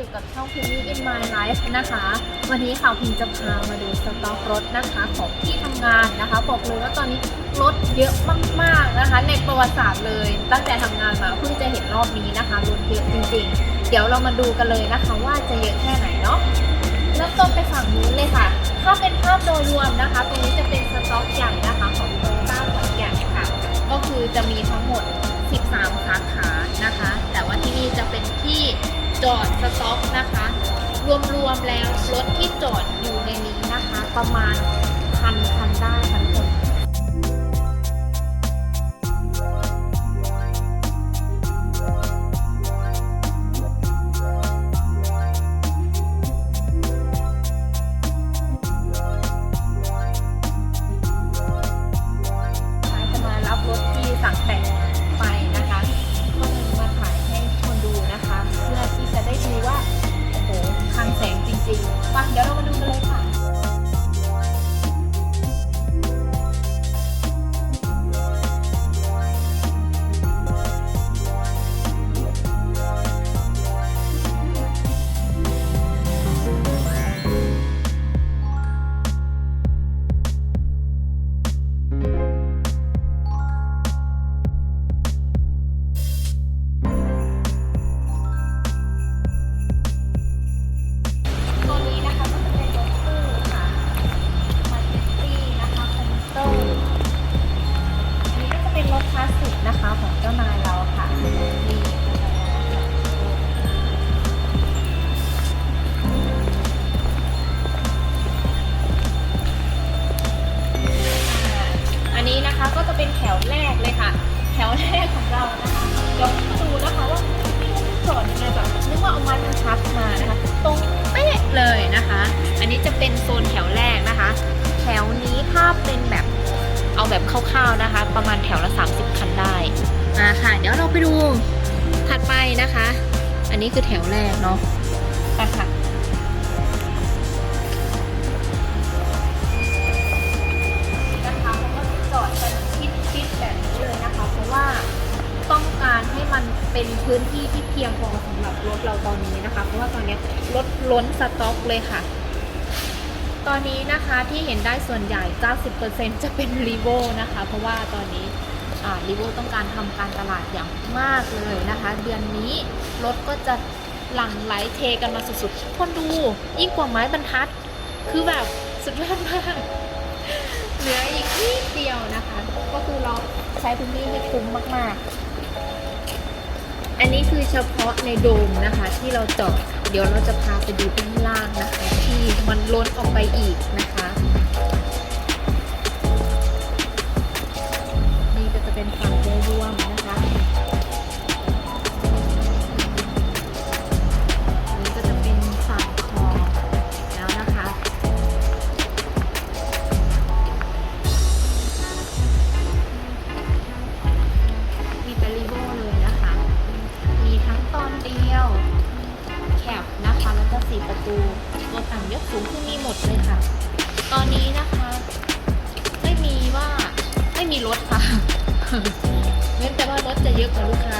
อยู่กับช่องพิมพ์ in my life นะคะ วันนี้ค่ะพิมจะพามาดูสต็อกรถนะคะของที่ทำงานนะคะ บอกเลยว่าตอนนี้รถเยอะมากๆนะคะ ในประวัติศาสตร์เลย ตั้งแต่ทำงานมาเพิ่งจะเห็นรอบนี้นะคะรถเยอะจริงๆ เดี๋ยวเรามาดูกันเลยนะคะว่าจะเยอะแค่ไหนเนาะแล้วต้นไปฝั่งนู้นเลยค่ะ ถ้าเป็นภาพโดยรวมนะคะ ตรงนี้จะเป็นสต็อกใหญ่นะคะของโตโยต้าขอนแก่นค่ะ ก็คือจะมีทั้งหมด 13 สาขานะคะ แต่ว่าที่นี่จะเป็นที่ จอดสต็อกนะคะ รวมๆแล้วรถที่จอดอยู่ในนี้นะคะ ประมาณพันคันได้พันคน เป็นแถวแรกเลยค่ะ แถวแรกของเรานะคะเดี๋ยวมาดูนะคะว่าม่รู้จอดยังไงแบบนึกว่าเอาม้บรรทัดมานะคะ ตรงเป๊ะเลยนะคะ อันนี้จะเป็นโซนแถวแรกนะคะ แถวนี้ถ้าเป็นแบบเอาแบบคร่าวๆนะคะ ประมาณแถวละ 30 คันได้อ่าค่ะ เดี๋ยวเราไปดูถัดไปนะคะ อันนี้คือแถวแรกเนาะไปค่ะ เป็นพื้นที่ที่เพียงพอสำหรับรถเราตอนนี้นะคะ เพราะว่าตอนนี้รถล้นสต็อกเลยค่ะ ตอนนี้นะคะที่เห็นได้ส่วนใหญ่ 90%จะเป็นรีโวนะคะ เพราะว่าตอนนี้รีโวต้องการทำการตลาดอย่างมากเลยนะคะ เดือนนี้รถก็จะหลั่งไหลเทกันมาสุดๆคนดูยิ่งกว่าไม้บรรทัด คือแบบสุดยอดมากเหลืออีกนิดเดียวนะคะ ก็คือเราใช้พื้นที่ให้คุ้มมากๆ อันนี้คือเฉพาะในโดมนะคะที่เราเจาะเดี๋ยวเราจะพาไปดูด้านล่างนะคะ ที่มันล้นออกไปอีกนะคะ ม่มีรถค่ะเว้นแต่ว่ารถจะเยอะกว่าลูกค้า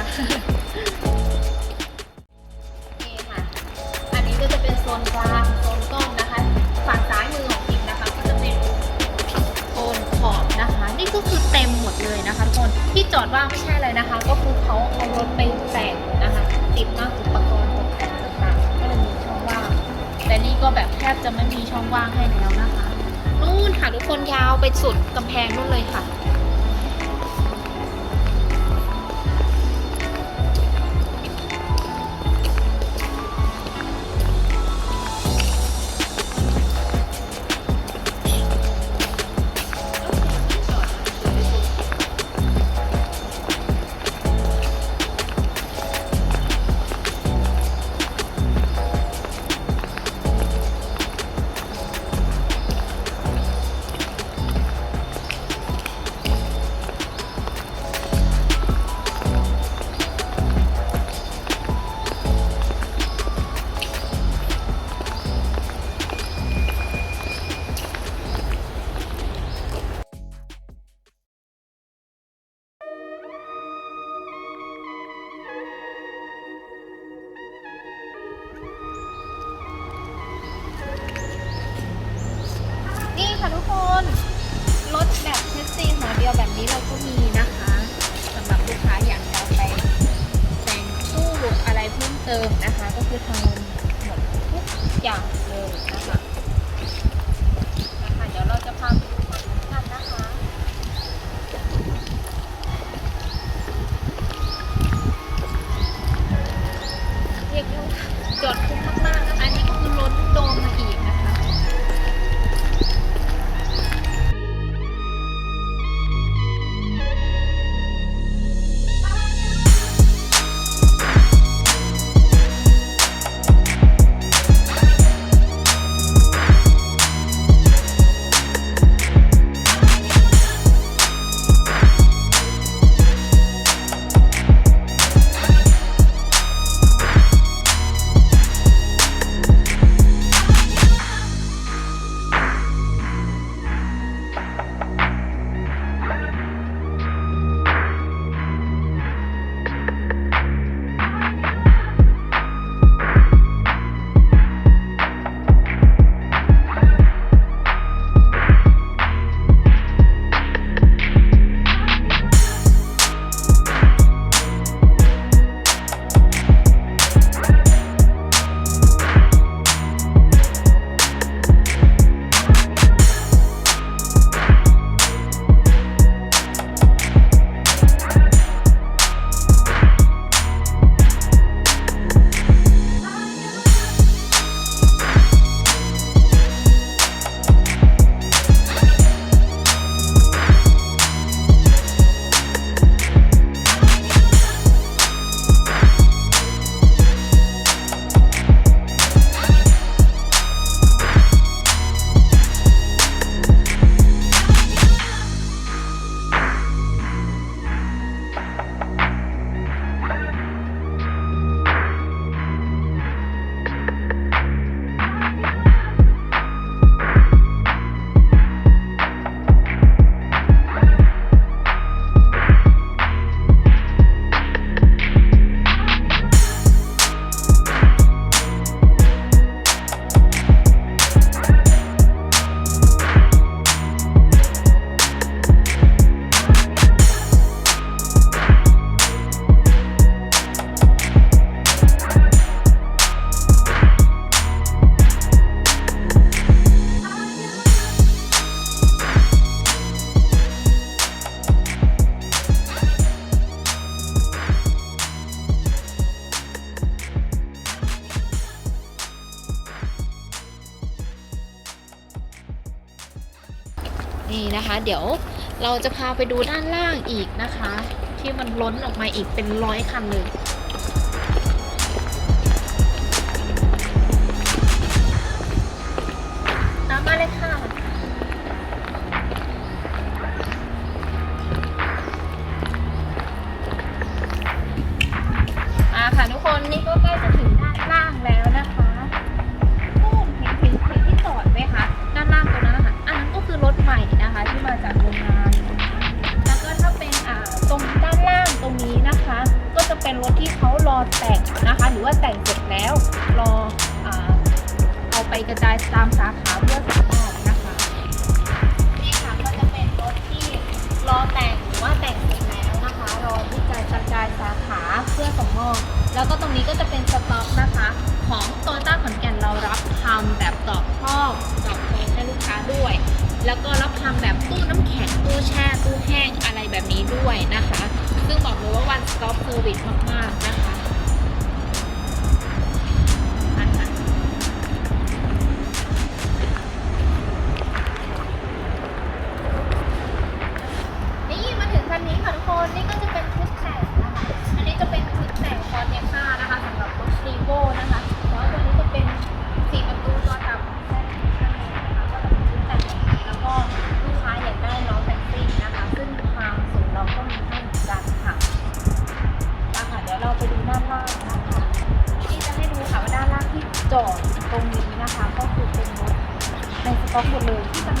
นี่ค่ะ อันนี้ก็จะเป็นโซนกลางโซนต้นนะคะ ฝั่งซ้ายมือของพิมนะคะ ก็จะเป็นโซนขอบนะคะ นี่ก็คือเต็มหมดเลยนะคะทุกคนที่จอดว่างไม่ใช่อะไรนะคะ ก็คือเขาเอารถไปแต่งนะคะ ติดตั้งอุปกรณ์ตกแต่งต่างๆก็เลยมีช่องว่างแต่นี่ก็แบบแทบจะไม่มีช่องว่างให้แล้วนะคะนู่นค่ะทุกคนยาวไปสุดกำแพงนู่นเลยค่ะี้เราก็มีนะคะสำหรับลูกค้าอยากจะไปแต่งตู้อะไรเพิ่มเติมนะคะ ก็คือทำหมดทุกอย่างเลยนะคะ นี่นะคะ เดี๋ยวเราจะพาไปดูด้านล่างอีกนะคะ ที่มันล้นออกมาอีกเป็นร้อยคันเลยตามมาเลยค่ะอ่าค่ะทุกคนนี่ก็ใกล้จะถึงด้านล่างแล้ว รงนี้นะคะ ก็จะเป็นรถที่เขารอแต่งนะคะ หรือว่าแต่งเสร็จแล้วรอเอาไปกระจายตามสาขาเพื่อส่งมอบนะคะนี่ค่ะก็จะเป็นรถที่รอแต่งหรือว่าแต่งเสร็จแล้วนะคะรอที่จะกระจายสาขาเพื่อส่งมอบแล้วก็ตรงนี้ก็จะเป็นสต็อกนะคะ ของโตโยต้าขอนแก่นเรารับทำแบบตอกท่อบตอกโค้งให้ลูกค้าด้วย แล้วก็รับทำแบบตู้น้ำแข็งตู้แช่ตู้แห้งอะไรแบบนี้ด้วยนะคะ ซึ่งบอกเลยว่าวันสต็อปเซอร์วิสมากๆนะคะ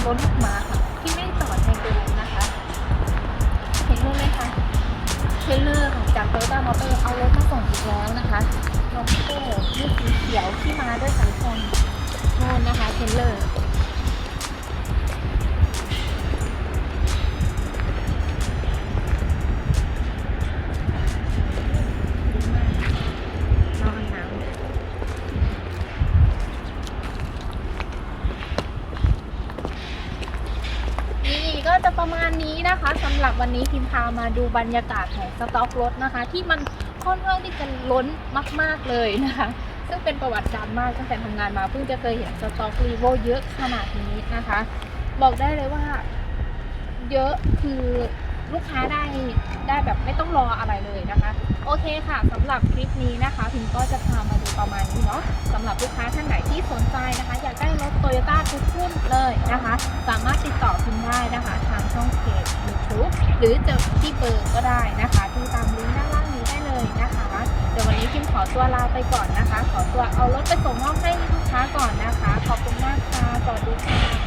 เลยที่มันล้นออกมาค่ะที่ไม่จอดในโดมนะคะเห็นเลยไหมคะเทรลเลอร์ของจากโตโยต้ามอเตอร์เอารถมาส่งอีกแล้วนะคะน้องโก้ลูกสีเขียวที่มาด้วยสังคนโน่นนะคะเทรลเลอร์ วันนี้พิมพามาดูบรรยากาศของสต็อกรถนะคะ ที่มันค่อนข้างที่จะล้นมาก ๆเลยนะคะ ซึ่งเป็นประวัติการมากตั้งแต่ทำงานมาเพิ่งจะเคยเห็นสต็อกรีโวเยอะขนาดนี้นะคะ บอกได้เลยว่า เยอะคือลูกค้าได้ได้แบบไม่ต้องรออะไรเลยนะคะ โอเคค่ะสำหรับคลิปนี้นะคะ พิมก็จะพามาดูประมาณนี้เนาะสำหรับลูกค้าท่านไหนที่สนใจนะคะ อยากได้รถโตโยต้าทุกรุ่นเลยนะคะ สามารถติดต่อพิมได้นะคะ ทางช่องเพจ YouTube หรือจะที่เบอร์ก็ได้นะคะที่ตามลิงก์ด้านล่างนี้ได้เลยนะคะ เดี๋ยววันนี้พิมขอตัวลาไปก่อนนะคะ ขอตัวเอารถไปส่งมอบให้ลูกค้าก่อนนะคะ ขอบคุณมากค่ะสวัสดีค่ะ